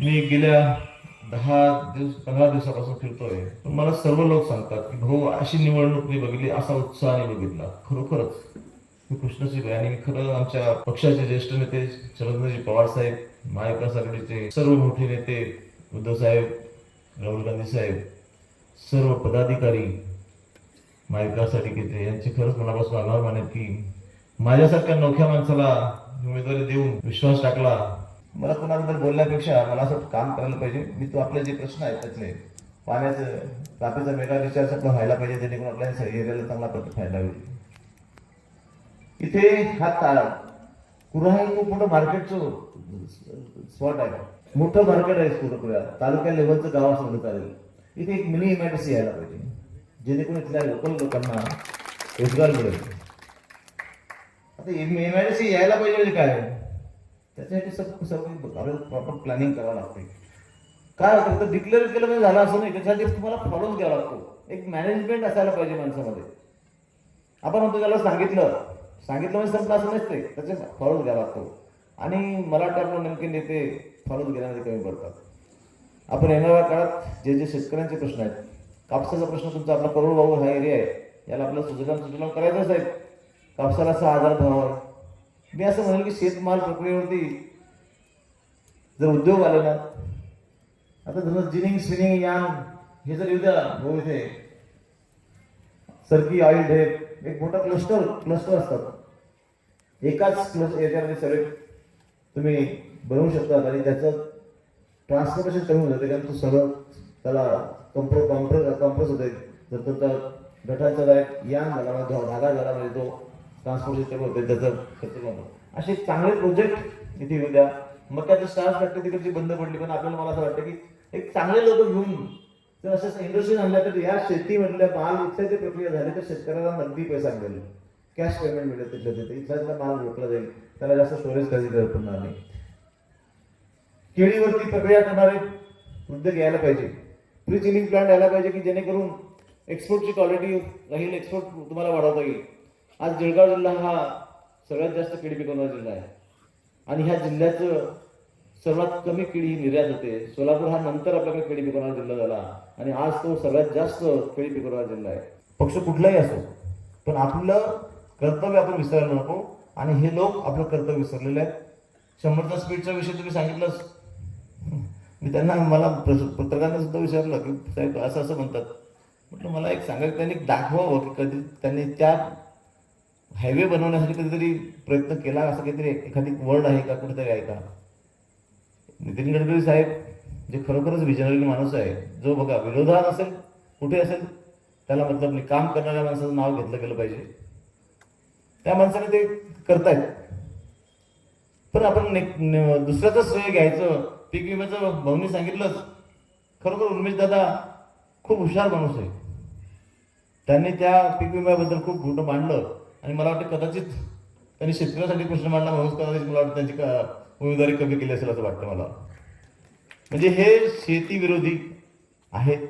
मी गेल्या दहा दिवस पंधरा दिवसापासून फिरतोय. पण मला सर्व लोक सांगतात की भाऊ अशी निवडणूक मी बघितली असा उत्साहाने बघितला. खरोखरच. मी कृष्णसिंह आणि खरं आमच्या पक्षाचे ज्येष्ठ नेते शरदजी पवार साहेब महाविकास आघाडीचे सर्व मोठे नेते उद्धव साहेब राहुल गांधी साहेब सर्व पदाधिकारी महाविकास आघाडीचे यांचे खरंच मनापासून आभार मानेत की माझ्यासारख्या नवख्या माणसाला उमेदवारी देऊन विश्वास टाकला. मला कोणाबद्दल बोलण्यापेक्षा मला असं काम करायला पाहिजे. मी तो आपले जे प्रश्न आहेत त्यातले पाण्याचं तापीचा मेगा रिचार्ज आपला व्हायला पाहिजे जेणेकरून आपल्या एरियाला चांगला प्रति फायदा होईल इथे हा तारा कुरा हे खूप मोठं मार्केटचं स्पॉट आहे. मोठं मार्केट आहे कुरकुऱ्या तालुक्या लेवलचं गाव असं म्हणत चालेल. इथे एक मिनी एमआयडीसी यायला पाहिजे. जेणेकरून इथल्या लोकल लोकांना रोजगार मिळेल. आता एमआयडीसी यायला पाहिजे म्हणजे काय? त्याच्यासाठी सब सर्व प्रॉपर प्लॅनिंग करावं लागते काय होतं तर डिक्लेअर केलं म्हणजे झालं असं नाही. त्याच्यासाठी तुम्हाला फॉलोच घ्यावा लागतो. एक मॅनेजमेंट असायला पाहिजे माणसामध्ये. आपण म्हणतो त्याला सांगितलं सांगितलं म्हणजे संपलं असं नसते त्याचे फॉलोअप घ्यावा लागतो. आणि मला वाटतं नेमके नेते फॉलोअप घेण्यामध्ये कमी पडतात. आपण येणाऱ्या काळात जे जे शेतकऱ्यांचे प्रश्न आहेत कापसाचा प्रश्न तुमचा आपला करोडभाऊ हा एरिया आहे. याला आपलं सुजलाम सुजलाम करायचंच आहे कापसाला सहा हजार भाव आहे. मी असं म्हणेल की शेतमाल प्रक्रियेवरती जर उद्योग आले ना आता जर जिनिंग स्पिनिंग यान हे जर येऊ द्या भाऊ इथे सरकी ऑइल ढेप एक मोठा क्लस्टर क्लस्टर असतात. एकाच क्लस्टर याच्यामध्ये सगळे तुम्ही बनवू शकतात आणि त्याचं ट्रान्सपोर्टेशन कमी होतं कारण तो सगळं त्याला कंप्रो कॉम्प्रो कॉम्प्रेस होते जर तर गटाचा यान झाला म्हणजे धागा झाला म्हणजे तो ट्रान्सपोर्ट होते त्याचं खर्च कमी होतो. असे चांगले प्रोजेक्ट इथे येऊ द्या. मग त्याचं स्टार्स फॅक्टरी तिकडची बंद पडली. पण आपल्याला मला असं वाटतं की एक चांगले लोक घेऊन जर असं इंडस्ट्री आणल्या तर या शेती म्हटल्या माल इथल्या प्रक्रिया झाली तर शेतकऱ्याला नगदी पैसा मिळेल. कॅश पेमेंट मिळेल तिथल्या तिथे. इथला माल विकला जाईल. त्याला जास्त स्टोरेज करायची गरज पडणार नाही. केळीवरती प्रक्रिया करणारे उद्योग घ्यायला पाहिजे. प्री चिलिंग प्लांट यायला पाहिजे की जेणेकरून एक्सपोर्टची क्वालिटी राहील एक्सपोर्ट तुम्हाला वाढवता येईल. आज जळगाव जिल्हा हा सगळ्यात जास्त केळी पिकवणारा जिल्हा आहे. आणि ह्या जिल्ह्याचं सर्वात कमी केळी ही निर्यात होते. सोलापूर हा नंतर आपल्याकडे केळी पिकवणारा जिल्हा झाला. आणि आज तो सगळ्यात जास्त केळी पिकवणारा जिल्हा आहे. पक्ष कुठलाही असो पण आपलं कर्तव्य आपण विसरायला नको. आणि हे लोक आपलं कर्तव्य विसरलेले आहेत. शंभरचा स्पीडचा विषय तुम्ही सांगितलंच. मी त्यांना मला पत्रकारांना सुद्धा विचारलं की साहेब असं असं म्हणतात. म्हटलं मला एक सांगा की त्यांनी दाखवावं की कधी त्यांनी त्या हायवे बनवण्यासाठी कधीतरी प्रयत्न केला असं काहीतरी एखादी वर्ड आहे का कुठेतरी आहे का? नितीन गडकरी साहेब जे खरोखरच विजनरी माणूस आहे जो बघा विरोधात असेल कुठे असेल त्याला मतलब नाही काम करणाऱ्या माणसाचं नाव घेतलं गेलं पाहिजे. त्या माणसाने ते करतायत. पण आपण ने- दुसऱ्याचं श्रेय घ्यायचं पीक विम्याचं भाऊनी सांगितलंच. खरोखर उन्मेश दादा खूप हुशार माणूस आहे. त्यांनी त्या पीक विम्याबद्दल खूप मोठं मांडलं आणि मला वाटतं कदाचित त्यांनी शेतकऱ्यासाठी प्रश्न मांडला म्हणून कदाचित मला वाटतं त्यांची उमेदवारी कमी केली असेल असं वाटतं मला. म्हणजे हे शेतीविरोधी आहेत.